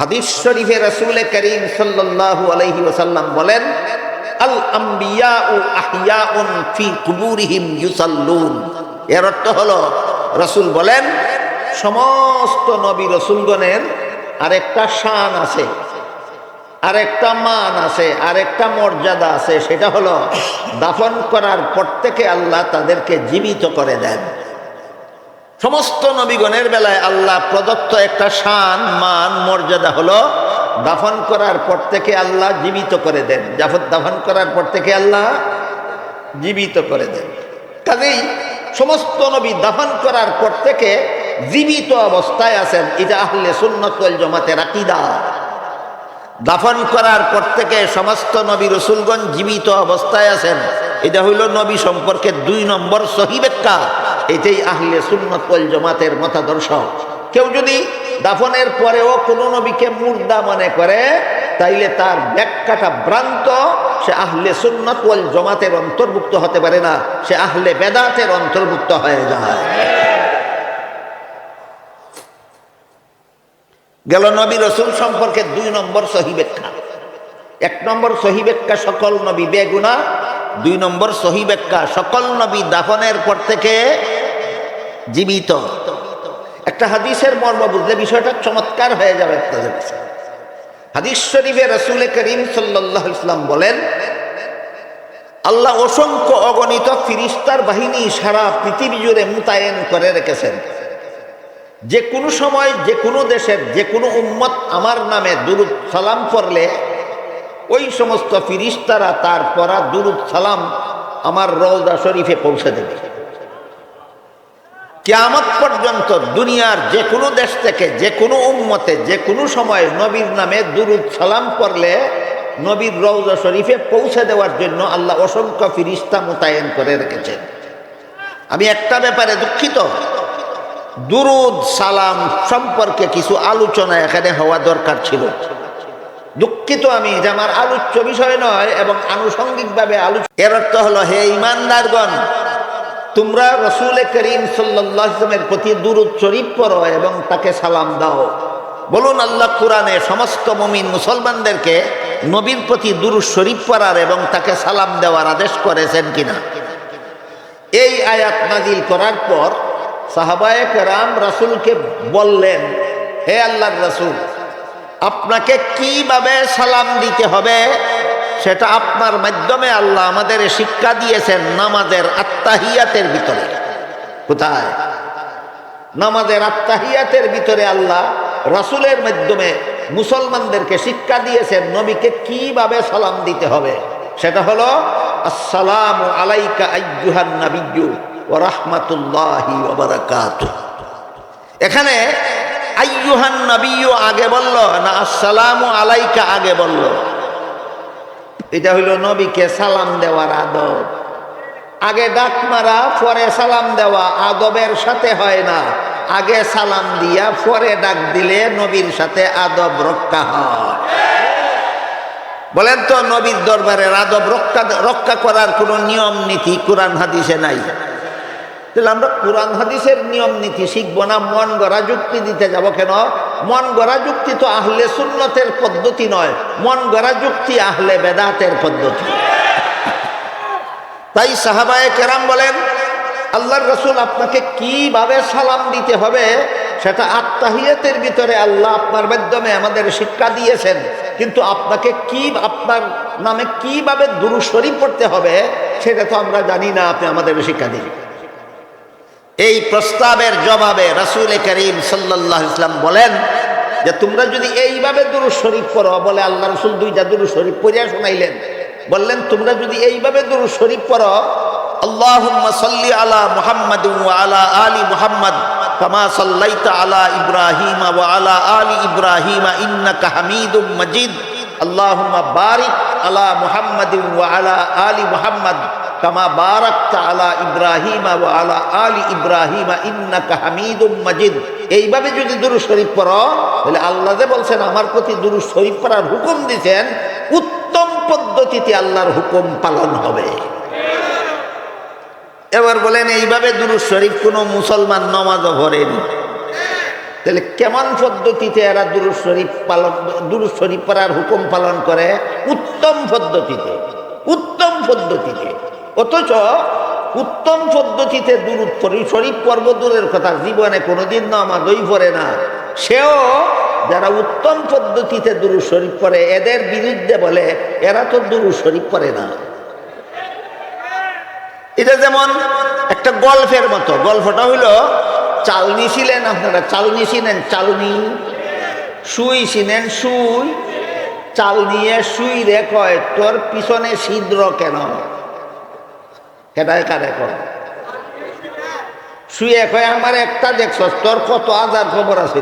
হাদিস শরীফে রসুল করিম সাল্লাল্লাহু আলাইহি ওয়াসাল্লাম বলেন, আল আম্বিয়া ও আহিয়াউন ফি কুবুরিহিম ইউসাল্লুন। এর অর্থ হলো, রসুল বলেন, সমস্ত নবী রসুলগণের আরেকটা শান আছে, আরেকটা মান আছে, আরেকটা মর্যাদা আছে, সেটা হলো দাফন করার পর থেকে আল্লাহ তাদেরকে জীবিত করে দেন। সমস্ত নবীগণের বেলায় আল্লাহ প্রদত্ত একটা শান, মান, মর্যাদা হলো দাফন করার পর থেকে আল্লাহ জীবিত করে দেন। জাফর দাফন করার পর থেকে আল্লাহ জীবিত করে দেন। কাজেই সমস্ত নবী দাফন করার পর থেকে জীবিত অবস্থায় আছেন। এটা আহলে সুন্নতল জমাতে রাকিদা দাফন করার পর থেকে সমস্ত নবী রসুলগঞ্জ জীবিত অবস্থায় আছেন। এটা হইল নবী সম্পর্কে দুই নম্বর সহি ব্যাখ্যা এটাই আহলে সুন্নতল জমাতের মতাদর্শ। কেউ যদি দাফনের পরেও কোনো নবীকে মুর্দা মনে করে, তাইলে তার ব্যাখ্যাটা ভ্রান্ত। সে আহলে সুন্নত ওয়াল জমাতের অন্তর্ভুক্ত হতে পারে না, সে আহলে বেদাতের অন্তর্ভুক্ত হয়ে যায়। গেল নবী রসুল সম্পর্কে দুই নম্বর সহি ব্যাখ্যা। এক নম্বর সহি ব্যাখ্যা, সকল নবী বেগুনা। দুই নম্বর সহি ব্যাখ্যা, সকল নবী দাফনের পর থেকে জীবিত। একটা হাদিসের মর্ম বুঝলে বিষয়টা চমৎকার হয়ে যাবে আপনাদের কাছে হাদিস শরীফে রসুল করিম সাল্লাহ ইসলাম বলেন, আল্লাহ অসংখ্য অগণিত ফিরিস্তার বাহিনী সারা পৃথিবী জুড়ে মোতায়েন করে রেখেছেন। যে কোনো সময়, যে কোনো দেশের, যে কোনো উম্মত আমার নামে দুরুদ সালাম পড়লে, ওই সমস্ত ফিরিস্তারা তার পরা দুরুদ সালাম আমার রওদা শরীফে পৌঁছে দেবে। কেয়ামত পর্যন্ত দুনিয়ার যে কোনো দেশ থেকে, যে কোনো উম্মতে, যে কোনো সময় নবীর নামে দুরুদ সালাম করলে নবীর রৌজা শরীফে পৌঁছে দেওয়ার জন্য আল্লাহ অসংখ্য ফিরিস্তা মোতায়েন করে রেখেছেন। আমি একটা ব্যাপারে দুঃখিত। দুরুদ সালাম সম্পর্কে কিছু আলোচনা এখানে হওয়া দরকার ছিল। দুঃখিত আমি যে আমার আলোচ্য বিষয় নয় এবং আনুষঙ্গিকভাবে আলোচ এর অর্থ হলো, হে ইমানদারগণ তোমরা রসুল করিম সাল্লামের প্রতি দুরুদ শরীফ পড়ো এবং তাকে সালাম দাও। বলুন আল্লাহ কোরআনে সমস্ত মমিন মুসলমানদেরকে নবীর প্রতি দুরুদ শরীফ পড়ার এবং তাকে সালাম দেওয়ার আদেশ করেছেন কিনা? এই আয়াত নাজিল করার পর সাহাবায়ক রাম রাসুলকে বললেন, হে আল্লাহর রাসুল, আপনাকে কীভাবে সালাম দিতে হবে? সেটা আপনার মাধ্যমে আল্লাহ আমাদের শিক্ষা দিয়েছেন নামাজের আত্মাহিয়াতের ভিতরে। কোথায়? নামাজের আত্মাহিয়াতের ভিতরে আল্লাহ রাসুলের মাধ্যমে মুসলমানদেরকে শিক্ষা দিয়েছেন নবীকে কীভাবে সালাম দিতে হবে। সেটা হলো, আসসালাম আলাইকা আইয়ুহান নাবিয়্যু ও রাহমাতুল্লাহি এখানে আইয়ুহান আগে বলল না, আসসালামু আলাইকা আগে বলল। এটা হইল নবীকে সালাম দেওয়ার আদব। আগে ডাক মারা, পরে সালাম দেওয়া আদবের সাথে হয় না। আগে সালাম দিয়া, পরে ডাক দিলে নবীর সাথে আদব রক্ষা হয়। বলেন তো, নবীর দরবারের আদব রক্ষা রক্ষা করার কোনো নিয়ম নীতি কোরআন হাদিসে নাই? তাহলে আমরা কোরআন হাদিসের নিয়ম নীতি শিখব না, মন গড়া যুক্তি দিতে যাব কেন? মন গড়া যুক্তি তো আহলে সুন্নতের পদ্ধতি নয়, মন গড়া যুক্তি আহলে বেদাতের পদ্ধতি। তাই সাহাবায়ে কেরাম বলেন, আল্লাহর রসুল আপনাকে কীভাবে সালাম দিতে হবে সেটা আত্মাহিয়াতের ভিতরে আল্লাহ আপনার মাধ্যমে আমাদের শিক্ষা দিয়েছেন। কিন্তু আপনাকে কি, আপনার নামে কীভাবে দুরু শরীফ পড়তে হবে সেটা তো আমরা জানি না, আপনি আমাদের শিক্ষা দিন। এই প্রস্তাবের জবাবে রাসুল করিম সাল্লাহ ইসলাম বলেন যে তোমরা যদি এইভাবে দুরু শরীফ পড়ো, বলে আল্লাহ রসুল দুইটা দুরু শরীফ পড়িয়া শোনাইলেন। বললেন, তোমরা যদি এইভাবে দুরু শরীফ পড়ো আল্লাহ সাল্লি আলা মুহাম্মদ আলা আলী মুহাম্মদ কামা সাল্লাইতা আলা ইব্রাহিম ওয়া আলা আলী ইব্রাহিম ইন্নাকা হামিদুম মজিদ। আল্লাহুম্মা বারিক আলা মুহাম্মাদিন ওয়া আলা আলী মুহাম্মদ কামা বারাকতা আলা ইব্রাহিম ওয়া আলা আলী ইব্রাহিম ইন্নাকা হামিদুম মাজিদ। এইভাবে যদি দুরু শরীফ পড়ো, তাহলে আল্লাহ যে বলছেন, আমার প্রতি দুরু শরীফ পড়ার হুকুম দিয়েছেন উত্তম পদ্ধতিতে আল্লাহর হুকুম পালন হবে। এবার বলেন, এইভাবে দুরু শরীফ কোনো মুসলমান নমাজও ভরেনি তাহলে কেমন পদ্ধতিতে এরা দুরুদ শরীফ পালন, দুরুদ শরীফ পড়ার হুকুম পালন করে? উত্তম পদ্ধতিতে উত্তম পদ্ধতিতে। অথচ উত্তম পদ্ধতিতে দুরুদ পড়ি, শরীফ পর্ব দূরের কথা, জীবনে কোনোদিন নামাজই পড়ে না। সেও যারা উত্তম পদ্ধতিতে দুরুদ শরীফ পড়ে, এদের বিরুদ্ধে বলে, এরা তো দুরুদ শরীফ পড়ে না। এটা যেমন একটা গল্পের মতো গল্পটা হইল চালনি ছিলেন আপনারা, চালনি ছিলেন চালনি। সুই ছিলেন সুই। চাল নিয়ে সুই রে কয়, তোর পিছনে ছিদ্র কেন? হেটায় কারে শুয়ে আমার একটা দেখছস, তোর কত আজার খবর আছে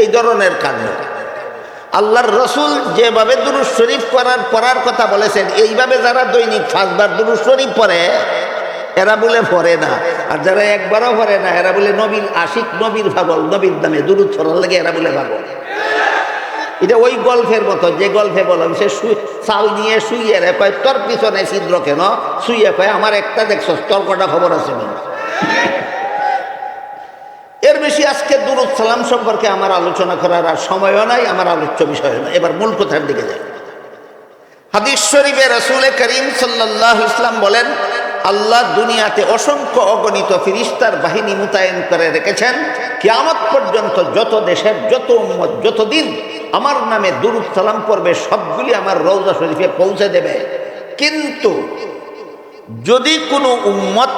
এই ধরনের কাজে আল্লাহর রসুল যেভাবে দুরুজ শরীফ পড়ার পড়ার কথা বলেছেন, এইভাবে যারা দৈনিক পাঁচবার দুরুজ শরীফ পড়ে, এরা বলে পড়ে না। আর যারা একবারও পড়ে না, এরা বলে নবীর আশিক, নবীর ভাগল নবীর দামে দুরুদ পড়ার লাগে এরা বলে পাগল। এটা ওই গল্পের মতো যে গল্পে বললাম, সে চাল নিয়ে শুইয়ে রে, কয়, তোর পিছনে ছিদ্র কেন? শুইয়ে কয়, আমার একটা দেখছস, তোর কটা খবর আছে এর বেশি আজকে দুরুদ সালাম সম্পর্কে আমার আলোচনা করার আর সময়ও নাই, আমার আলোচ্য বিষয় নয় এবার মূল কথার দিকে যাই। হাদিস শরীফে রসুল করিম সাল্লাহ ইসলাম বলেন আল্লাহ দুনিয়াতে অসংখ্য অগণিত ফিরিস্তার বাহিনী মোতায়েন করে রেখেছেন। কিয়ামত পর্যন্ত যত দেশের, যত উম্মত যতদিন আমার নামে দুরুদ সালাম পড়বে, সবগুলি আমার রৌজা শরীফে পৌঁছে দেবে। কিন্তু যদি কোনো উম্মত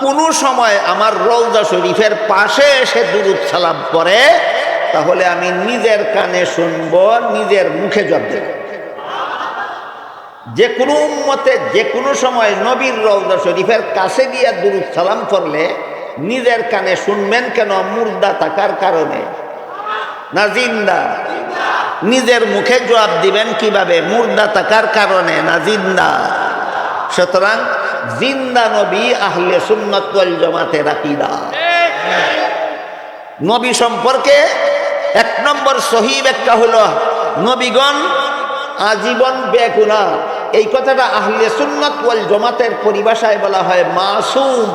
কোনো সময় আমার রৌজা শরীফের পাশে এসে দুরুদ সালাম পড়ে, তাহলে আমি নিজের কানে শুনব, নিজের মুখে জব দেব। যে কোনো উম্মতে, যে কোনো সময় নবীর রৌজা শরীফের কাছে গিয়া দুরুদ সালাম করলে নিজের কানে শুনবেন কেন মুর্দা থাকার কারণে? না জিন্দা? নিজের মুখে জবাব দিবেন কীভাবে? মুর্দা থাকার কারণে না জিন্দা? সুতরাং জিন্দা নবী আহলে সুন্নত ওয়াল জামাতের আকীদা। নবী সম্পর্কে এক নম্বর সহি ব্যাখ্যা হলো, নবীগণ আজীবন বেগুনা এই কথাটা আহলে সুন্নত ওয়াল জমাতের পরিভাষায় বলা হয় মাসুম।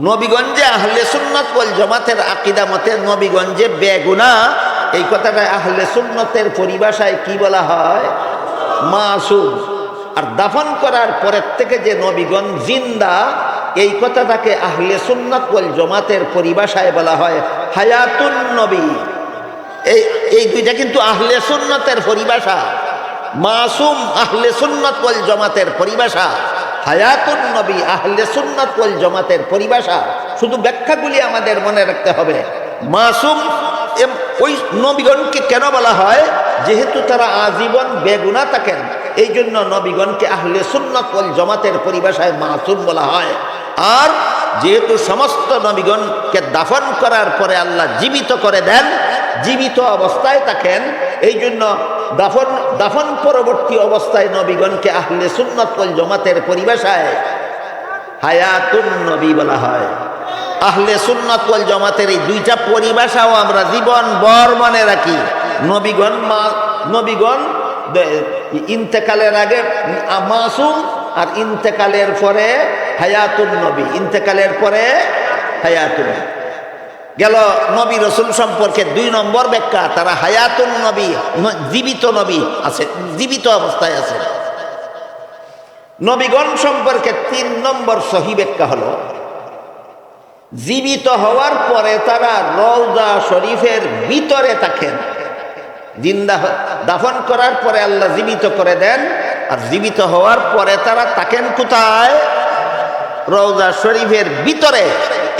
নবীগঞ্জে আহলে সুন্নত ওয়াল জমাতের আকীদা মতে নবীগঞ্জে বেগুনা। এই কথাটা আহলে সুন্নতের পরিভাষায় কি বলা হয়? মাসুম। আর দাফন করার পরের থেকে যে নবীগঞ্জ জিন্দা, এই কথাটাকে আহলে সুন্নত ওয়াল জমাতের পরিভাষায় বলা হয় হায়াতুন নবী। এই এই দুইটা কিন্তু আহলে সুন্নতের পরিভাষা। মাসুম আহলে সুন্নত ওয়াল জমাতের পরিভাষা, হায়াতুন নবী আহলে সুন্নত ওয়াল জমাতের পরিভাষা, শুধু ব্যাখ্যাগুলি আমাদের মনে রাখতে হবে। মাসুম ওই নবীগণকে কেন বলা হয়? যেহেতু তারা আজীবন বেগুনা থাকেন এই জন্য নবীগণকে আহলে সুন্নত ওয়াল জমাতের পরিভাষায় মাসুম বলা হয়। আর যেহেতু সমস্ত নবীগণকে দাফন করার পরে আল্লাহ জীবিত করে দেন, জীবিত অবস্থায় থাকেন এই জন্য দাফন দাফন পরবর্তী অবস্থায় নবীগণকে আহলে সুন্নত ওয়াল জমাতের পরিভাষায় হায়াতুন নবী বলা হয়। আহলে সুন্নত ওয়াল জমাতের এই দুইটা পরিভাষাও আমরা জীবন বর মনে রাখি। নবীগণ মা, নবীগণ ইন্তেকালের আগে মাসুম আর ইন্তেকালের পরে হায়াতুন নবী। ইন্তেকালের পরে হায়াতুন গেল নবী রসুল সম্পর্কে দুই নম্বর ব্যাখ্যা, তারা হায়াতুন নবী জীবিত নবী আছে, জীবিত অবস্থায় আছে। নবীগণ সম্পর্কে তিন নম্বর সহি ব্যাখ্যা হলো, জীবিত হওয়ার পরে তারা রৌজা শরীফের ভিতরে থাকেন। জিন্দা দাফন করার পরে আল্লাহ জীবিত করে দেন, আর জীবিত হওয়ার পরে তারা থাকেন কোথায়? রৌজা শরীফের ভিতরে।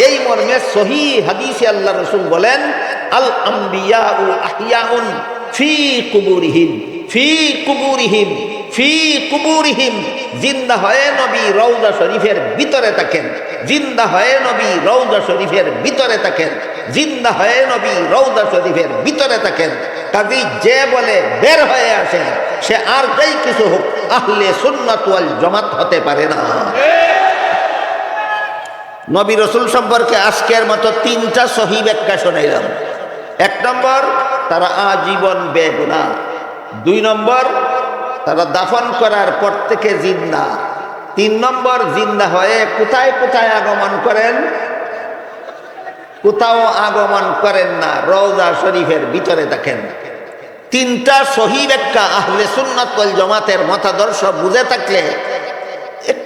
এই মর্মে সহি হাদিসে আল্লাহ রসুল বলেন, আল আম্বিয়া আহিয়াউন ফি কুবুরিহিম ফি কুবুরিহিম ফি কুবুরিহিম। জিন্দা হয়ে নবী রৌজা শরীফের ভিতরে থাকেন, জিন্দা হয়ে নবী রৌজা শরীফের ভিতরে থাকেন, জিন্দা হয়ে নবী রৌজা শরীফের ভিতরে থাকেন। কাজী যে বলে বের হয়ে আসেন সে আর যাই কিছু হোক, আহলে সুন্নাত জমাত হতে পারে না। নবী রসুল সম্পর্কে আজকের মতো তিনটা সহি ব্যাখ্যা শোনাইলাম। এক নম্বর, তারা আজীবন বেগুনা। দুই নম্বর, তারা দাফন করার পর থেকে জিন্দা তিন নম্বর জিন্দা হয়ে কোথায় কোথায় আগমন করেন? কোথাও আগমন করেন না, রওজা শরীফের ভিতরে দেখেন। তিনটা সহি ব্যাখ্যা আহলে সুন্নাত জামাতের মতাদর্শ বুঝে থাকলে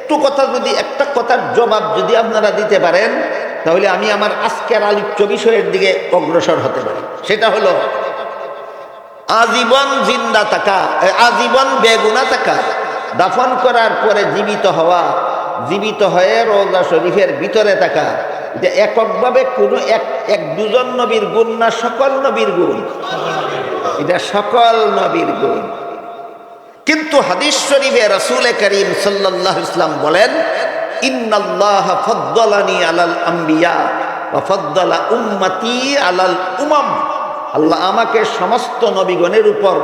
একটু কথা যদি, একটা কথার জবাব যদি আপনারা দিতে পারেন, তাহলে আমি আমার আজকের আলোচ্য বিষয়ের দিকে অগ্রসর হতে পারি। সেটা হলো, আজীবন জিন্দা থাকা আজীবন বেগুনা থাকা, দাফন করার পরে জীবিত হওয়া, জীবিত হয়ে রোজা শরীফের ভিতরে থাকা যে এককভাবে কোনো এক এক দুজন নবীর গুণ না সকল নবীর গুণ? এটা সকল নবীর গুণ। কিন্তু হাদিস শরীফে রসুল করিম সাল্লাহ ইসলাম বলেন, ইন্নাল্লাহ ফদ্দলানি আলাল আম্বিয়া ওয়া ফদ্দলা উম্মতি আলাল উমাম। আল্লাহ আমাকে সমস্ত নবীগণের উপর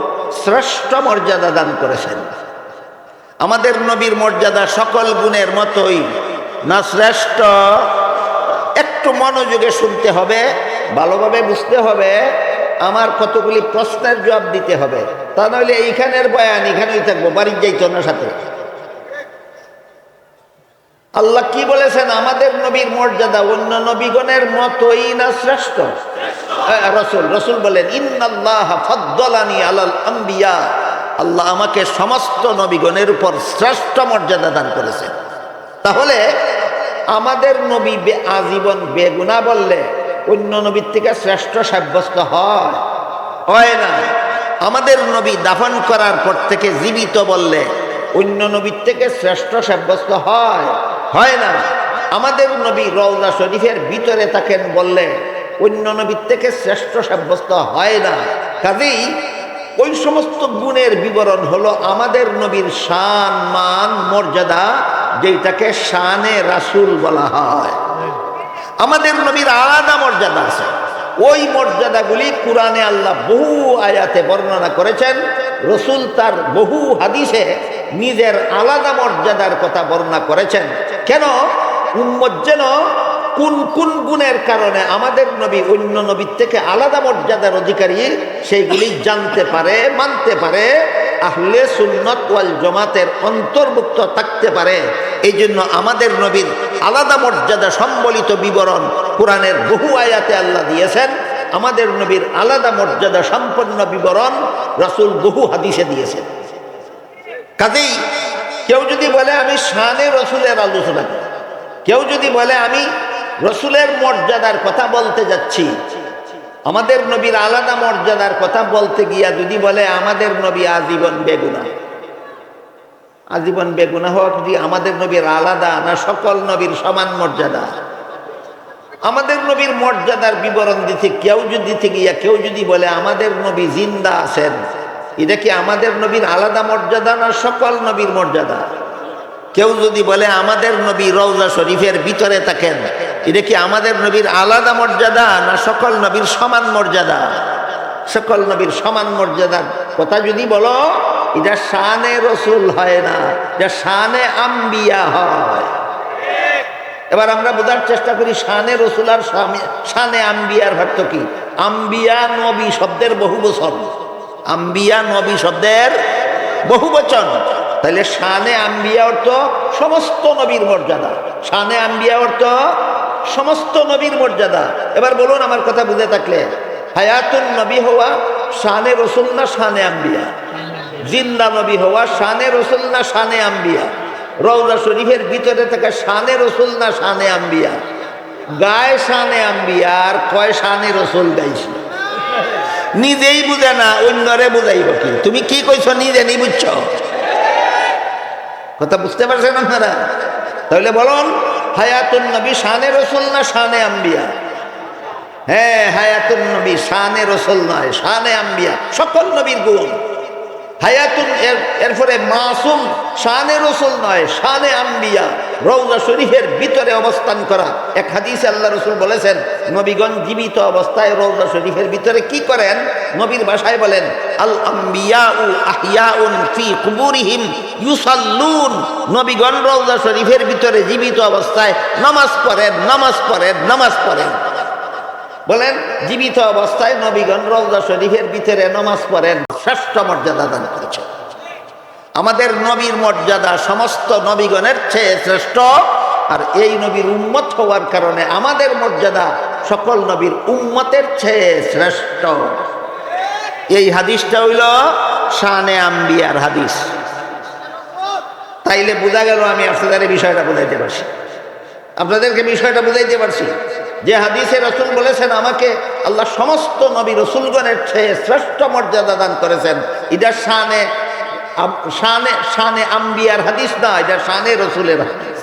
শ্রেষ্ঠ মর্যাদা দান করেছেন। আমাদের নবীর মর্যাদা সকল গুণের মতোই। না শ্রেষ্ঠ, একটু মনোযোগে শুনতে হবে, ভালোভাবে বুঝতে হবে, আমার কতগুলি প্রশ্নের জবাব দিতে হবে। তা নইলে এইখানের বয়ান, এখানেই থাকব, বাড়ির যাইতো না সাথে। আল্লাহ কি বলেছেন? আমাদের নবীর মর্যাদা অন্য নবীগণের মতই না শ্রেষ্ঠ? রসুল রসুল বলেন, ইন্নাল্লাহ ফদ্দলানি আলাল আম্বিয়া। আল্লাহ আমাকে সমস্ত নবীগণের উপর শ্রেষ্ঠ মর্যাদা দান করেছেন। তাহলে আমাদের নবী আজীবন বেগুনা বললে অন্য নবীর থেকে শ্রেষ্ঠ সাব্যস্ত হয়। হয় না। আমাদের নবী দাফন করার পর থেকে জীবিত বললে, অন্য নবীর থেকে শ্রেষ্ঠ সাব্যস্ত হয়। হয় না। আমাদের নবী রওজা শরীফের ভিতরে থাকেন বললে, অন্য নবীর থেকে শ্রেষ্ঠ সাব্যস্ত হয় না। কাজেই ওই সমস্ত গুণের বিবরণ হলো আমাদের নবীর শান, মান, মর্যাদা যেটাকে শানে রাসূল বলা হয়। আমাদের নবীর আলাদা মর্যাদা আছে। ওই মর্যাদাগুলি কোরআনে আল্লাহ বহু আয়াতে বর্ণনা করেছেন। রসুল তার বহু হাদিসে নিজের আলাদা মর্যাদার কথা বর্ণনা করেছেন। কেন? উম্মত যেন কোন কোন গুণের কারণে আমাদের নবী অন্য নবীর থেকে আলাদা মর্যাদার অধিকারী সেইগুলি জানতে পারে, মানতে পারে আহলে সুন্নত ওয়াল জমাতের অন্তর্ভুক্ত থাকতে পারে। এই জন্য আমাদের নবীর আলাদা মর্যাদা সম্বলিত বিবরণ কোরআনের বহু আয়াতে আল্লাহ দিয়েছেন। আমাদের নবীর আলাদা মর্যাদা সম্পন্ন বিবরণ রসুল বহু হাদিসে দিয়েছেন। কাজেই কেউ যদি বলে, আমি শানে রসুলের আলোচনা কেউ যদি বলে, আমি রসুলের মর্যাদার কথা বলতে যাচ্ছি। আমাদের নবীর আলাদা মর্যাদার কথা বলতে গিয়া যদি বলে, আমাদের নবী আজীবন বেগুনা। আজীবন বেগুনা হওয়া যদি আমাদের নবীর আলাদা না, সকল নবীর সমান মর্যাদা। আমাদের নবীর মর্যাদার বিবরণ দিতে কেউ যদি গিয়া, কেউ যদি বলে, আমাদের নবী জিন্দা আছেন। এটা কি আমাদের নবীর আলাদা মর্যাদা না সকল নবীর মর্যাদা? কেউ যদি বলে, আমাদের নবী রওজা শরীফের ভিতরে থাকেন। এটা কি আমাদের নবীর আলাদা মর্যাদা না সকল নবীর সমান মর্যাদা? সকল নবীর সমান মর্যাদার কথা যদি বলো, এটা শানে রসুল হয় না, এটা শানে আম্বিয়া হয়। এবার আমরা বোঝার চেষ্টা করি, শানে রসুল আর শানে আম্বিয়ার অর্থ কি? আম্বিয়া নবী শব্দের বহু বচন আম্বিয়া নবী শব্দের বহু বচন তাহলে শানে আম্বিয়া অর্থ সমস্ত নবীর মর্যাদা। শানে আম্বিয়া অর্থ সমস্ত নবীর মর্যাদা। এবার বলুন আমার কথা বুঝে থাকলে। হায়াতুন নবী হওয়া শানে রসুল না শানে আম্বিয়া? জিন্দা নবী হওয়া শানে রসুল না শানে আম্বিয়া? রৌদা শরীফের ভিতরে থাকা শানে রসুল না শানে আম্বিয়া? গায়ে শানে আম্বিয়া আর কয় শানে রসুল গাইছি? নিজেই বুঝে না, অন্যরে বুঝাইব কি? তুমি কি কইছ? নিজে নি বুঝছ? কথা বুঝতে পারছেন আপনারা? তাহলে বলুন, হায়াতুন নবী শানে রসুল না শানে আম্বিয়া? হ্যাঁ হায়াতুন নবী শানে রসুল নয়, শানে আম্বিয়া। সকল নবীর গুণ। হায়াতুন এর এরপরে মাসুম শানে রসুল নয়, শানে আম্বিয়া। রৌজা শরীফের ভিতরে অবস্থান করা। এক হাদিসে আল্লাহ রসুল বলেছেন, নবীগণ জীবিত অবস্থায় রৌজা শরীফের ভিতরে কি করেন? নবীর ভাষায় বলেন আল আম্বিয়া আহিয়াউন ফি কুবুরিহিম ইউসাল্লুন। নবীগণ রৌজা শরীফের ভিতরে জীবিত অবস্থায় নামাজ পড়েন নামাজ পড়েন নামাজ পড়েন। বলেন, জীবিত অবস্থায় নবীগণ রওজা শরীফের ভিতরে নমাজ পড়েন, শ্রেষ্ঠ মর্যাদা দান করেছেন। আমাদের নবীর মর্যাদা সমস্ত নবীগণের চেয়ে শ্রেষ্ঠ, আর এই নবীর উম্মত হওয়ার কারণে আমাদের মর্যাদা সকল নবীর উম্মতের চেয়ে শ্রেষ্ঠ। এই হাদিসটা হইল শানে আম্বিয়ার হাদিস। তাইলে বোঝা গেল আমি আপনাদের বিষয়টা বুঝাইতে পারছি। আপনাদেরকে বিষয়টা বুঝাইতে পারছি। যে হাদিসে রসুল বলেছেন, আমাকে আল্লাহ সমস্ত নবী রসুলগণের চেয়ে শ্রেষ্ঠ মর্যাদা দান করেছেন। এটা শানে শানে শানে আম্বিয়ার হাদিস না এটা শানে রসুলের হাদিস।